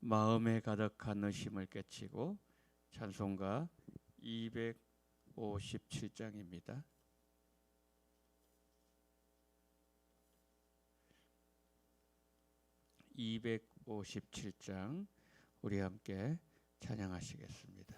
마음에 가득한 의심을 깨치고 찬송가 257장입니다. (257장) 우리 함께 찬양하시겠습니다.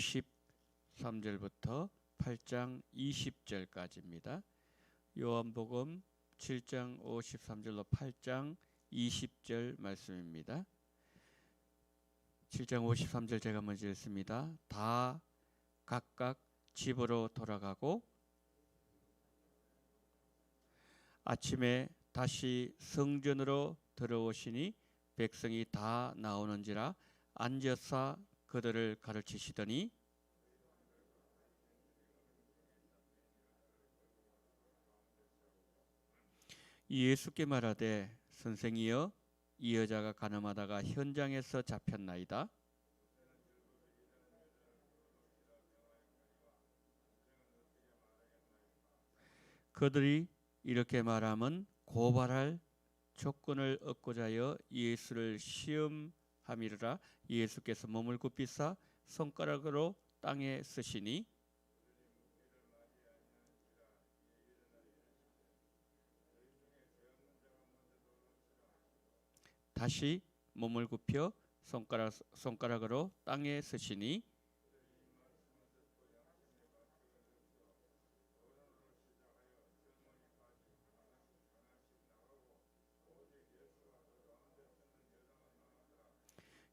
53절부터 8장 20절까지입니다. 요한복음 7장 53절로 8장 20절 말씀입니다. 7장 53절 제가 먼저 읽습니다. 다 각각 집으로 돌아가고 아침에 다시 성전으로 들어오시니 백성이 다 나오는지라 앉아서 그들을 가르치시더니 예수께 말하되 선생이여 이 여자가 가늠하다가 현장에서 잡혔나이다. 그들이 이렇게 말하면 고발할 조건을 얻고자 하여 예수를 시험 함이라. 예수께서 몸을 굽히사 손가락으로 땅에 쓰시니 다시 몸을 굽혀 손가락 손가락으로 땅에 쓰시니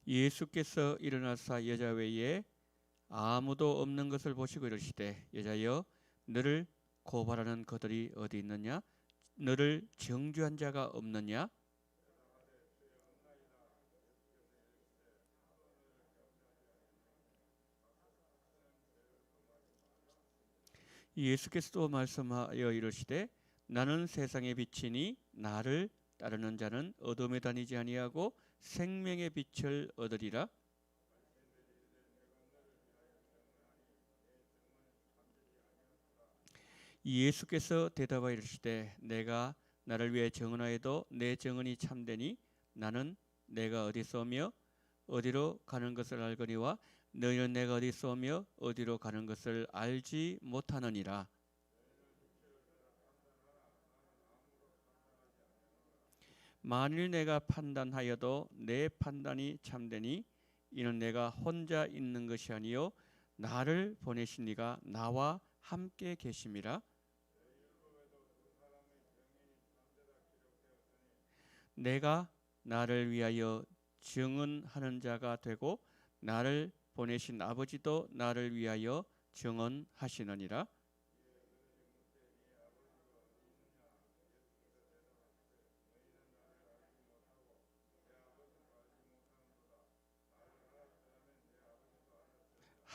예수께서 일어나사 여자 외에 아무도 없는 것을 보시고 이르시되 여자여 너를 고발하는 그들이 어디 있느냐? 너를 정죄한 자가 없느냐? 예수께서 또 말씀하여 이르시되 나는 세상의 빛이니 나를 따르는 자는 어둠에 다니지 아니하고 생명의 빛을 얻으리라. 예수께서 대답하여 이르시되 내가 나를 위해 정언하여도 내 정언이 참되니 나는 내가 어디서 오며 어디로 가는 것을 알거니와 너희는 내가 어디서 오며 어디로 가는 것을 알지 못하느니라. 만일 내가 판단하여도 내 판단이 참되니 이는 내가 혼자 있는 것이 아니요 나를 보내신 이가 나와 함께 계심이라. 내가 나를 위하여 증언하는 자가 되고 나를 보내신 아버지도 나를 위하여 증언하시느니라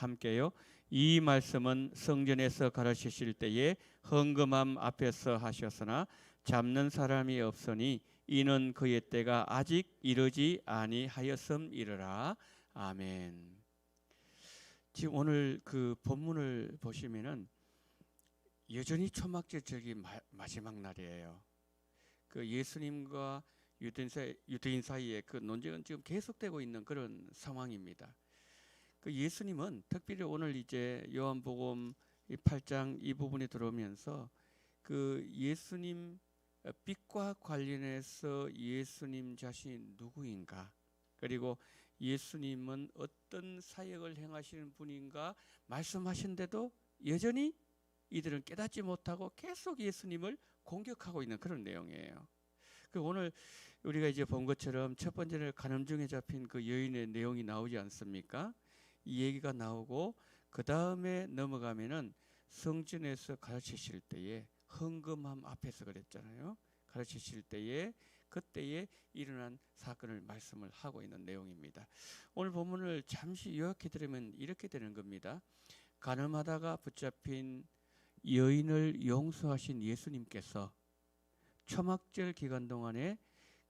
함께요. 이 말씀은 성전에서 가르치실 때에 헌금함 앞에서 하셨으나 잡는 사람이 없으니 이는 그의 때가 아직 이르지 아니하였음이르라. 아멘. 지금 오늘 그 본문을 보시면은 여전히 초막절 절기 마, 마지막 날이에요. 그 예수님과 유대인, 사이, 유대인 사이에 그 논쟁은 지금 계속되고 있는 그런 상황입니다. 그 예수님은 특별히 오늘 이제 요한복음 이 8장 이 부분에 들어오면서 그 예수님 어, 빛과 관련해서 예수님 자신이 누구인가 그리고 예수님은 어떤 사역을 행하시는 분인가 말씀하신데도 여전히 이들은 깨닫지 못하고 계속 예수님을 공격하고 있는 그런 내용이에요. 그 오늘 우리가 이제 본 것처럼 첫 번째는 간음 중에 잡힌 그 여인의 내용이 나오지 않습니까? 이 얘기가 나오고 그 다음에 넘어가면은 성전에서 가르치실 때에 헌금함 앞에서 그랬잖아요. 가르치실 때에 그때에 일어난 사건을 말씀을 하고 있는 내용입니다. 오늘 본문을 잠시 요약해 드리면 이렇게 되는 겁니다. 가늠하다가 붙잡힌 여인을 용서하신 예수님께서 초막절 기간 동안에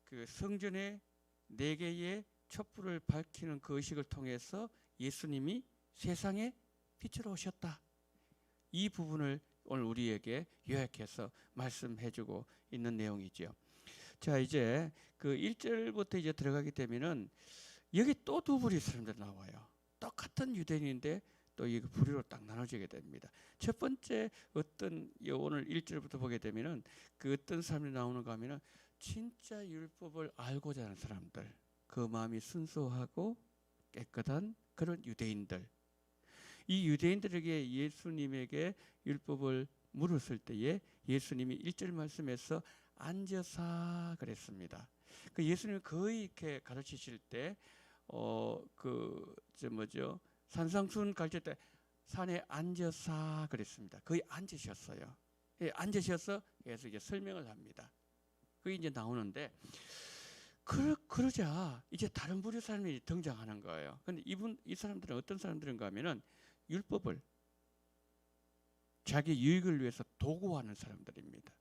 그 성전의 네 개의 촛불을 밝히는 그 의식을 통해서 예수님이 세상에 빛으로 오셨다. 이 부분을 오늘 우리에게 요약해서 말씀해 주고 있는 내용이죠. 자 이제 그 1절부터 이제 들어가게 되면은 여기 또 두 부리 사람들 나와요. 똑같은 유대인인데 또 이 부류로 딱 나눠지게 됩니다. 첫 번째 어떤 오늘 1절부터 보게 되면은 그 어떤 사람이 나오는가 하면은 진짜 율법을 알고자 하는 사람들 그 마음이 순수하고 깨끗한 그런 유대인들 이 유대인들에게 예수님에게 율법을 물었을 때에 예수님이 1절 말씀에서 앉아사 그랬습니다. 그 예수님 거의 이렇게 가르치실 때 어 그 저 뭐죠? 산상순 가르칠 때 산에 앉아사 그랬습니다. 거의 앉으셨어요. 예, 앉으셔서 계속 이제 설명을 합니다. 그게 이제 나오는데 그러, 그러자 이제 다른 부류 사람이 등장하는 거예요. 근데 이분 이 사람들은 어떤 사람들인가 하면은 율법을 자기 유익을 위해서 도구화하는 사람들입니다.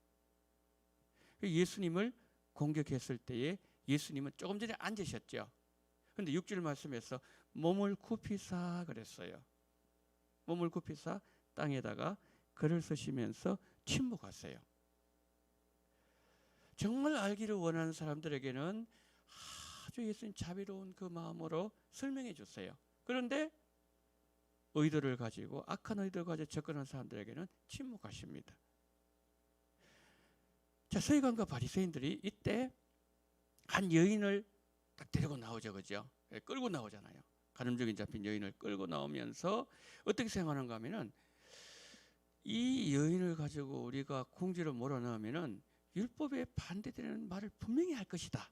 예수님을 공격했을 때에 예수님은 조금 전에 앉으셨죠. 근데 6절 말씀에서 몸을 굽히사 그랬어요. 몸을 굽히사 땅에다가 글을 쓰시면서 침묵하세요. 정말 알기를 원하는 사람들에게는 아주 예수님 자비로운 그 마음으로 설명해 주세요. 그런데 의도를 가지고 악한 의도를 가지고 접근한 사람들에게는 침묵하십니다. 자, 서기관과 바리새인들이 이때 한 여인을 딱 데리고 나오죠, 그죠? 예, 끌고 나오잖아요. 가늠적인 잡힌 여인을 끌고 나오면서 어떻게 생각하는가 하면은 이 여인을 가지고 우리가 궁지로 몰아넣으면은 율법에 반대되는 말을 분명히 할 것이다.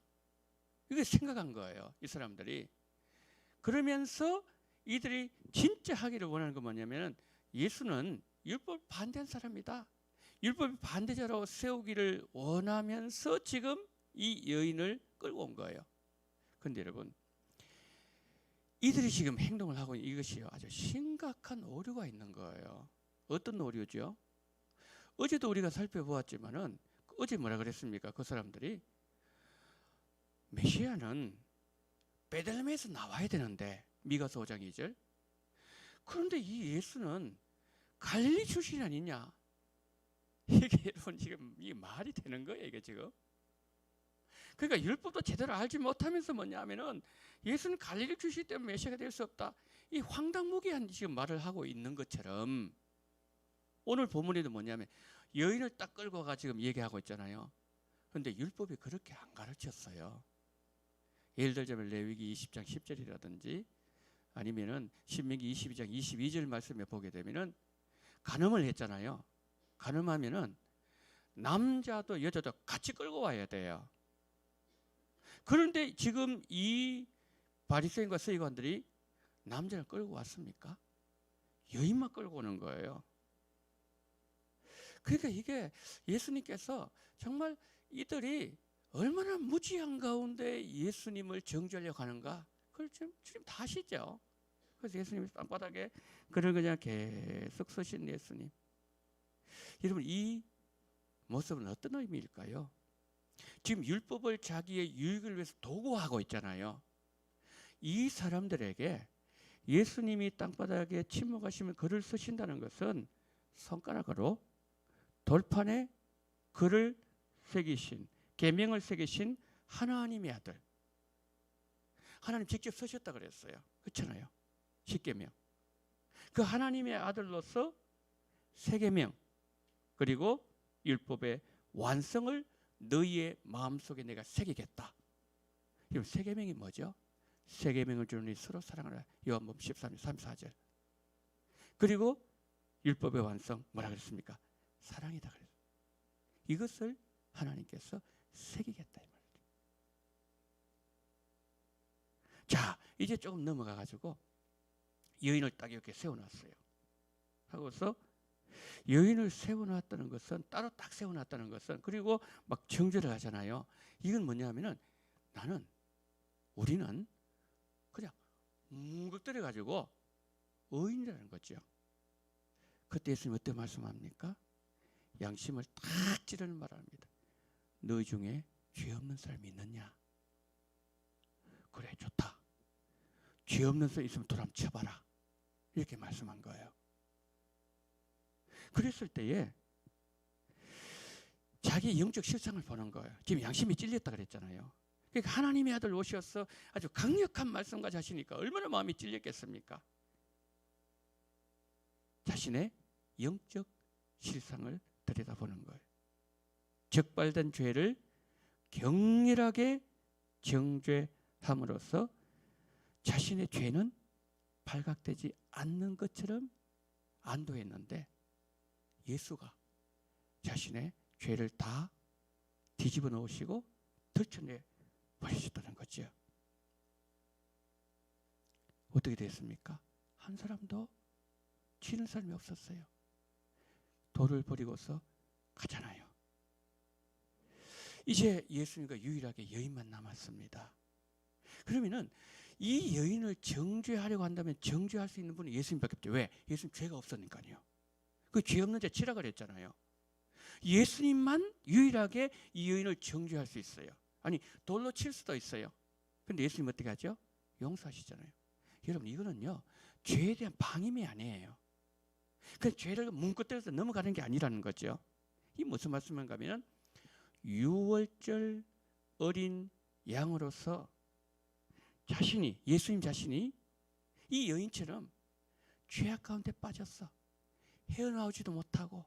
이게 생각한 거예요. 이 사람들이. 그러면서 이들이 진짜 하기를 원하는 건 뭐냐면은 예수는 율법 반대한 사람이다. 율법 반대자로 세우기를 원하면서 지금 이 여인을 끌고 온 거예요. 근데 여러분 이들이 지금 행동을 하고 있는 이것이 아주 심각한 오류가 있는 거예요. 어떤 오류죠? 어제도 우리가 살펴보았지만은 어제 뭐라 그랬습니까? 그 사람들이 메시아는 베들레헴에서 나와야 되는데 미가서 5장 2절 그런데 이 예수는 갈릴리 출신이 아니냐? 이게 여러분 지금 이 말이 되는 거예요 이게 지금 그러니까 율법도 제대로 알지 못하면서 뭐냐면은 예수는 갈릴리 출신 때문에 메시아가 될 수 없다 이 황당무계한 지금 말을 하고 있는 것처럼 오늘 본문에도 뭐냐면 여인을 딱 끌고 가 지금 얘기하고 있잖아요. 그런데 율법이 그렇게 안 가르쳤어요. 예를 들자면 레위기 20장 10절이라든지 아니면은 신명기 22장 22절 말씀에 보게 되면은 간음을 했잖아요. 간음하면은 남자도 여자도 같이 끌고 와야 돼요. 그런데 지금 이 바리새인과 서기관들이 남자를 끌고 왔습니까? 여인만 끌고 오는 거예요. 그러니까 이게 예수님께서 정말 이들이 얼마나 무지한 가운데 예수님을 정죄하려고 하는가 그걸 지금, 지금 다 아시죠. 그래서 예수님이 땅바닥에 그를 그냥 계속 서신 예수님. 여러분 이 모습은 어떤 의미일까요? 지금 율법을 자기의 유익을 위해서 도구하고 있잖아요. 이 사람들에게 예수님이 땅바닥에 침묵하시면 글을 쓰신다는 것은 손가락으로 돌판에 글을 새기신 계명을 새기신 하나님의 아들 하나님 직접 쓰셨다 그랬어요. 그렇잖아요. 십계명. 그 하나님의 아들로서 세계명 그리고 율법의 완성을 너희의 마음속에 내가 새기겠다. 이 세계명이 뭐죠? 세계명을 주는 이 서로 사랑하라. 요한복음 13절 34절. 그리고 율법의 완성 뭐라 그랬습니까? 사랑이다 그랬어요. 이것을 하나님께서 새기겠다 이 말이죠. 자, 이제 조금 넘어가 가지고 여인을 딱 이렇게 세워놨어요. 하고서 여인을 세워놨다는 것은 따로 딱 세워놨다는 것은 그리고 막 정죄를 하잖아요. 이건 뭐냐면은 나는 우리는 그냥 뭉긋거려 가지고 의인이라는 거죠. 그때 예수님 어떻게 말씀합니까? 양심을 탁 찌르는 말합니다. 너 중에 죄 없는 사람이 있느냐? 그래 좋다. 죄 없는 사람 있으면 돌아 쳐봐라. 이렇게 말씀한 거예요. 그랬을 때에 자기 영적 실상을 보는 거예요. 지금 양심이 찔렸다 그랬잖아요. 그러니까 하나님의 아들 오셔서 아주 강력한 말씀까지 하시니까 얼마나 마음이 찔렸겠습니까? 자신의 영적 실상을 들여다보는 거예요. 적발된 죄를 격렬하게 정죄함으로써 자신의 죄는 발각되지 않는 것처럼 안도했는데 예수가 자신의 죄를 다 뒤집어 놓으시고 들춰내 버리셨다는 거죠. 어떻게 됐습니까? 한 사람도 치는 사람이 없었어요. 돌을 버리고서 가잖아요. 이제 예수님과 유일하게 여인만 남았습니다. 그러면은 이 여인을 정죄하려고 한다면 정죄할 수 있는 분은 예수님밖에 없죠. 왜? 예수님 죄가 없었니까요. 그 죄 없는 자 치라 그랬잖아요. 예수님만 유일하게 이 여인을 정죄할 수 있어요. 아니 돌로 칠 수도 있어요. 근데 예수님 어떻게 하죠? 용서하시잖아요. 여러분 이거는요 죄에 대한 방임이 아니에요. 그 죄를 문구때려서 넘어가는 게 아니라는 거죠. 이 무슨 말씀인가 하면 유월절 어린 양으로서 자신이 예수님 자신이 이 여인처럼 죄악 가운데 빠졌어. 헤어나오지도 못하고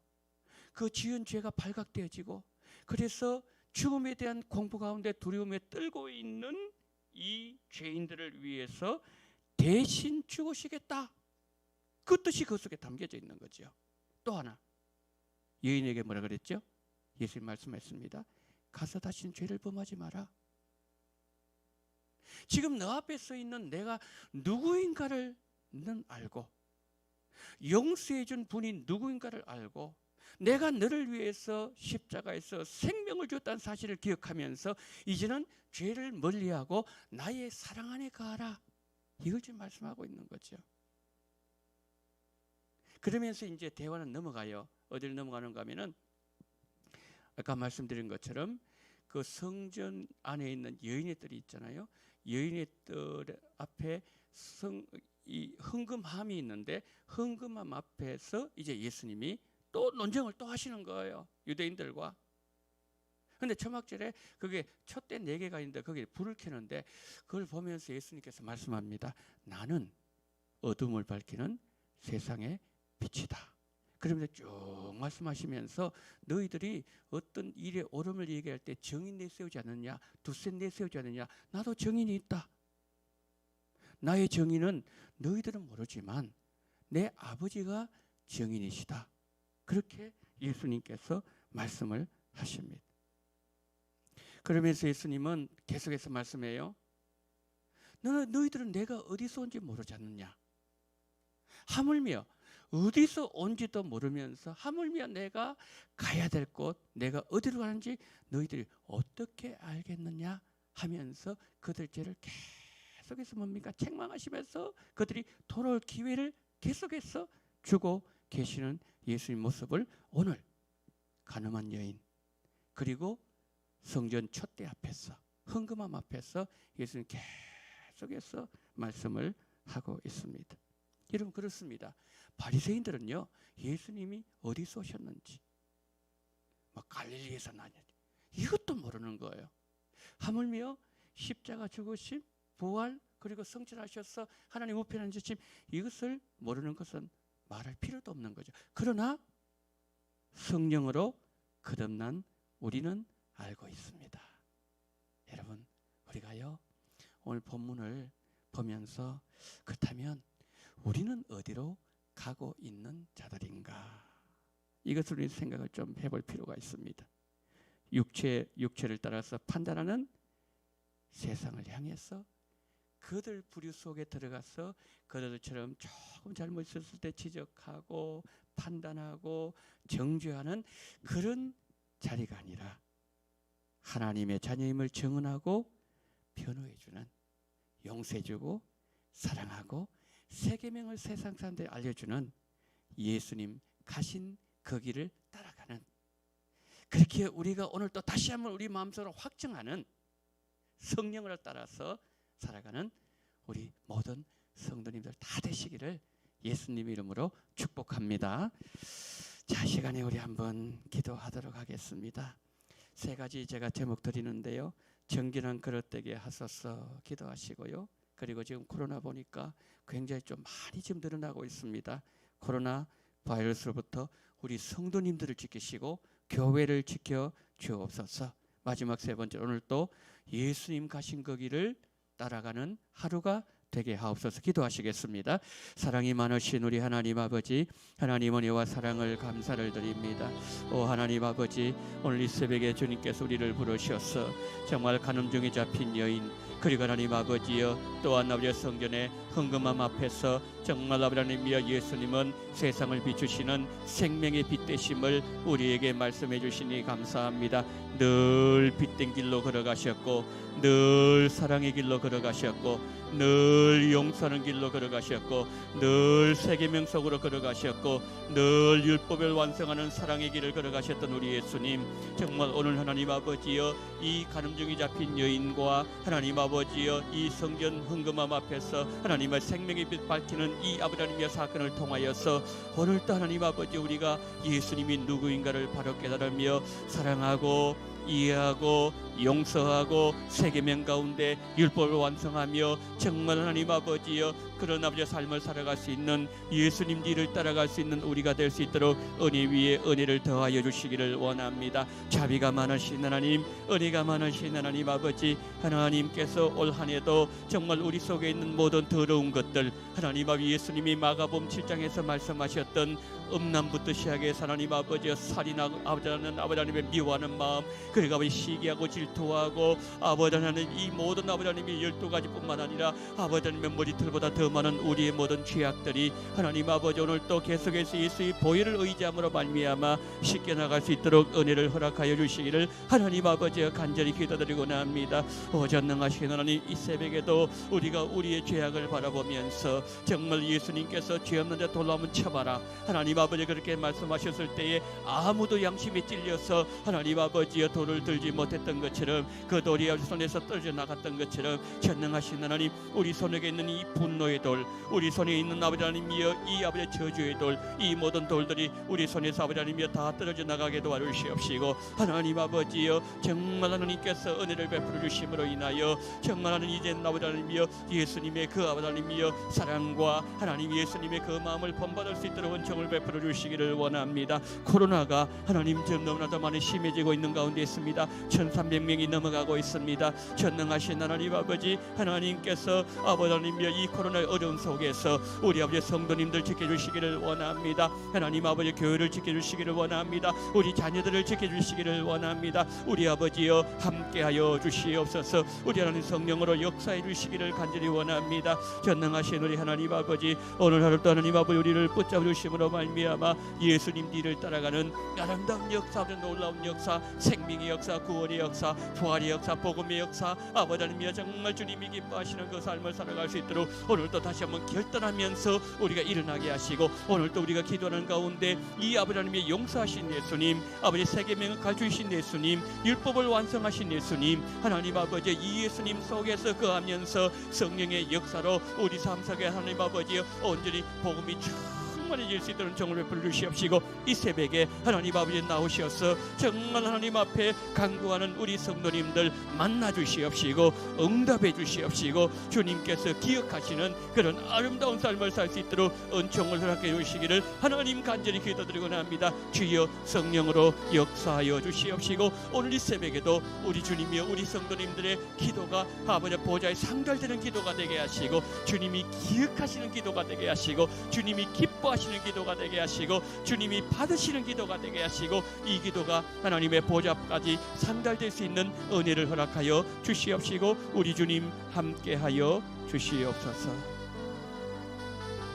그 지은 죄가 발각되어지고 그래서 죽음에 대한 공포 가운데 두려움에 떨고 있는 이 죄인들을 위해서 대신 죽으시겠다. 그 뜻이 그 속에 담겨져 있는 거죠. 또 하나 여인에게 뭐라 그랬죠? 예수님 말씀했습니다. 가서 다시는 죄를 범하지 마라. 지금 너 앞에 서 있는 내가 누구인가를 는 알고 용서해 준 분이 누구인가를 알고 내가 너를 위해서 십자가에서 생명을 줬다는 사실을 기억하면서 이제는 죄를 멀리하고 나의 사랑 안에 가라. 이걸 지금 말씀하고 있는 거죠. 그러면서 이제 대화는 넘어가요. 어디를 넘어가는가 하면은 아까 말씀드린 것처럼 그 성전 안에 있는 여인의 뜰이 있잖아요. 여인의 뜰 앞에 성, 이 흥금함이 있는데 흥금함 앞에서 이제 예수님이 또 논쟁을 또 하시는 거예요. 유대인들과. 근데 초막절에 그게 촛대 네 개가 있는데 거기에 불을 켜는데 그걸 보면서 예수님께서 말씀합니다. 나는 어둠을 밝히는 세상의 빛이다. 그러면서 쭉 말씀하시면서 너희들이 어떤 일의 옳음을 얘기할 때 정인 내세우지 않느냐, 두세 내세우지 않느냐, 나도 정인이 있다. 나의 정인은 너희들은 모르지만 내 아버지가 정인이시다. 그렇게 예수님께서 말씀을 하십니다. 그러면서 예수님은 계속해서 말씀해요. 너는 너희들은 내가 어디서 온지 모르지 않느냐? 하물며 어디서 온지도 모르면서 하물며 내가 가야 될 곳, 내가 어디로 가는지 너희들이 어떻게 알겠느냐 하면서 그들 죄를 계속해서 뭡니까 책망하시면서 그들이 돌아올 기회를 계속해서 주고 계시는 예수님 모습을 오늘 가늠한 여인 그리고 성전 촛대 앞에서 흥금함 앞에서 예수님 계속해서 말씀을 하고 있습니다. 여러분 그렇습니다. 바리새인들은요 예수님이 어디서 오셨는지 막 갈릴리에서 나냐 이것도 모르는 거예요. 하물며 십자가 죽으심, 부활 그리고 성취하셔서 하나님 우편에 앉으심 이것을 모르는 것은 말할 필요도 없는 거죠. 그러나 성령으로 거듭난 우리는 알고 있습니다. 여러분 우리가요 오늘 본문을 보면서 그렇다면 우리는 어디로 가고 있는 자들인가? 이것을 우리 생각을 좀 해볼 필요가 있습니다. 육체 육체를 따라서 판단하는 세상을 향해서 그들 부류 속에 들어가서 그들처럼 조금 잘못했을 때 지적하고 판단하고 정죄하는 그런 자리가 아니라 하나님의 자녀임을 증언하고 변호해주는 용서해주고 사랑하고 세계명을 세상 사람들에 알려주는 예수님 가신 그 길을 따라가는 그렇게 우리가 오늘 또 다시 한번 우리 마음속으로 확증하는 성령을 따라서 살아가는 우리 모든 성도님들 다 되시기를 예수님 이름으로 축복합니다. 자 시간에 우리 한번 기도하도록 하겠습니다. 세 가지 제가 제목 드리는데요. 정결한 그릇되게 하소서 기도하시고요. 그리고 지금 코로나 보니까 굉장히 좀 많이 지금 늘어나고 있습니다. 코로나 바이러스로부터 우리 성도님들을 지키시고 교회를 지켜 주옵소서. 마지막 세 번째 오늘 또 예수님 가신 그 길을 따라가는 하루가 되게 하옵소서 기도하시겠습니다. 사랑이 많으신 우리 하나님 아버지, 하나님 은혜와 사랑을 감사를 드립니다. 오 하나님 아버지, 오늘 이 새벽에 주님께서 우리를 부르셔서 정말 가늠 중에 잡힌 여인, 그리고 하나님 아버지여 또한 아버지 성전에 흥금함 앞에서 정말 하나님이여 예수님은 세상을 비추시는 생명의 빛 되심을 우리에게 말씀해 주시니 감사합니다. 늘 빛된 길로 걸어가셨고 늘 사랑의 길로 걸어가셨고 늘 용서하는 길로 걸어가셨고 늘 세계명 속으로 걸어가셨고 늘 율법을 완성하는 사랑의 길을 걸어가셨던 우리 예수님 정말 오늘 하나님 아버지여 이 가늠 중에 잡힌 여인과 하나님 아버지여 이 성전 흥금함 앞에서 하나님 의 생명의 빛 밝히는 이 아버지 하나님의 사건을 통하여서 오늘도 하나님 아버지 우리가 예수님이 누구인가를 바로 깨달으며 사랑하고 이해하고 용서하고 세계명 가운데 율법을 완성하며 정말 하나님 아버지여 그런 아버지의 삶을 살아갈 수 있는 예수님 뒤를 따라갈 수 있는 우리가 될 수 있도록 은혜 위에 은혜를 더하여 주시기를 원합니다. 자비가 많으신 하나님, 은혜가 많으신 하나님 아버지 하나님께서 올 한해도 정말 우리 속에 있는 모든 더러운 것들 하나님 아버지 예수님이 마가복음 7장에서 말씀하셨던 음란부터 시작해서 하나님 아버지여 살인하고 아버지 하나님 아버지 하나님의 미워하는 마음 그리고 아버지 시기하고 질 투하고 아버지 하나님 이 모든 아버지 하나님의 열두 가지뿐만 아니라 아버지 하나님의 머리털보다 더 많은 우리의 모든 죄악들이 하나님 아버지 오늘 또 계속해서 예수의 보혈을 의지함으로 말미암아 쉽게 나갈 수 있도록 은혜를 허락하여 주시기를 하나님 아버지여 간절히 기도드리고 나옵니다. 오전능하신 하나님 이 새벽에도 우리가 우리의 죄악을 바라보면서 정말 예수님께서 죄 없는 자 돌아오면 쳐봐라. 하나님 아버지 그렇게 말씀하셨을 때에 아무도 양심에 찔려서 하나님 아버지여 돌을 들지 못했던 것 처럼 그 돌이 아버지 손에서 떨어져 나갔던 것처럼 전능하신 하나님 우리 손에 있는 이 분노의 돌 우리 손에 있는 아버지 하나님이여 이 아버지 저주의 돌 이 모든 돌들이 우리 손에서 아버지 하나님이여 다 떨어져 나가게 도와주시옵시고 하나님 아버지여 정말 하나님께서 은혜를 베풀어 주심으로 인하여 정말 하나님 이제 아버지 하나님이여 예수님의 그 아버지 하나님이여 사랑과 하나님 예수님의 그 마음을 본받을 수 있도록 은총을 베풀어 주시기를 원합니다. 코로나가 하나님 지금 너무나도 많이 심해지고 있는 가운데 있습니다. 1300 명이 넘어가고 있습니다. 전능하신 하나님 아버지 하나님께서 아버지 하나님이여 이 코로나의 어려운 속에서 우리 아버지 성도님들 지켜주시기를 원합니다. 하나님 아버지 교회를 지켜주시기를 원합니다. 우리 자녀들을 지켜주시기를 원합니다. 우리 아버지여 함께하여 주시옵소서. 우리 하나님 성령으로 역사해 주시기를 간절히 원합니다. 전능하신 우리 하나님 아버지 오늘 하루도 하나님 아버지 우리를 붙잡아 주심으로 말미암아 예수님 뒤를 따라가는 아름다운 역사 놀라운 역사 생명의 역사 구원의 역사 부활의 역사 복음의 역사 아버지 하나님이여 정말 주님이 기뻐하시는 그 삶을 살아갈 수 있도록 오늘도 다시 한번 결단하면서 우리가 일어나게 하시고 오늘도 우리가 기도하는 가운데 이 아버지 하나님의 용서하신 예수님 아버지 세계명을 가르치신 예수님 율법을 완성하신 예수님 하나님 아버지 이 예수님 속에서 거하면서 성령의 역사로 우리 삶 속에 하나님 아버지 온전히 복음이 충 만해질 수 있도록 정을 베풀어 주시옵시고 이 새벽에 하나님 아버지 나오셔서 정말 하나님 앞에 간구하는 우리 성도님들 만나 주시옵시고 응답해 주시옵시고 주님께서 기억하시는 그런 아름다운 삶을 살 수 있도록 은총을 허락해 주시기를 하나님 간절히 기도드리고 합니다. 주여 성령으로 역사하여 주시옵시고 오늘 이 새벽에도 우리 주님이여 우리 성도님들의 기도가 아버지 보좌에 상달되는 기도가 되게 하시고 주님이 기억하시는 기도가 되게 하시고 주님이 기뻐 하시는 기도가 되게 하시고 주님이 받으시는 기도가 되게 하시고 이 기도가 하나님의 보좌까지 상달될 수 있는 은혜를 허락하여 주시옵시고 우리 주님 함께하여 주시옵소서.